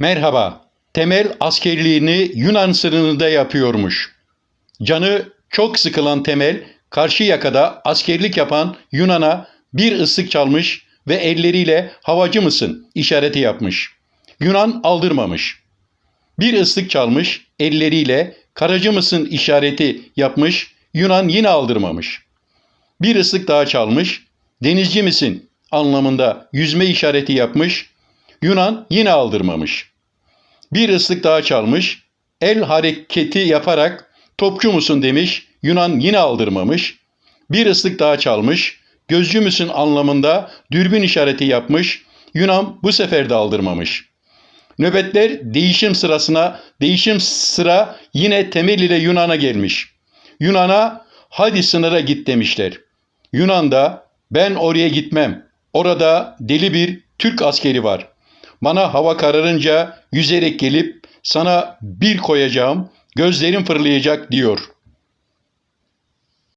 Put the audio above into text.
Merhaba. Temel askerliğini Yunan sınırında yapıyormuş. Canı çok sıkılan Temel, karşı yakada askerlik yapan Yunan'a bir ıslık çalmış ve elleriyle havacı mısın işareti yapmış. Yunan aldırmamış. Bir ıslık çalmış, elleriyle karacı mısın işareti yapmış, Yunan yine aldırmamış. Bir ıslık daha çalmış, denizci misin anlamında yüzme işareti yapmış, Yunan yine aldırmamış. Bir ıslık daha çalmış, el hareketi yaparak topçu musun demiş, Yunan yine aldırmamış. Bir ıslık daha çalmış, gözcü müsün anlamında dürbün işareti yapmış, Yunan bu sefer de aldırmamış. Nöbetler değişim sırasına, değişim sıra yine Temel ile Yunan'a gelmiş. Yunan'a hadi sınıra git demişler. Yunan da ben oraya gitmem. Orada deli bir Türk askeri var. Bana hava kararınca yüzerek gelip sana bir koyacağım, gözlerim fırlayacak diyor.''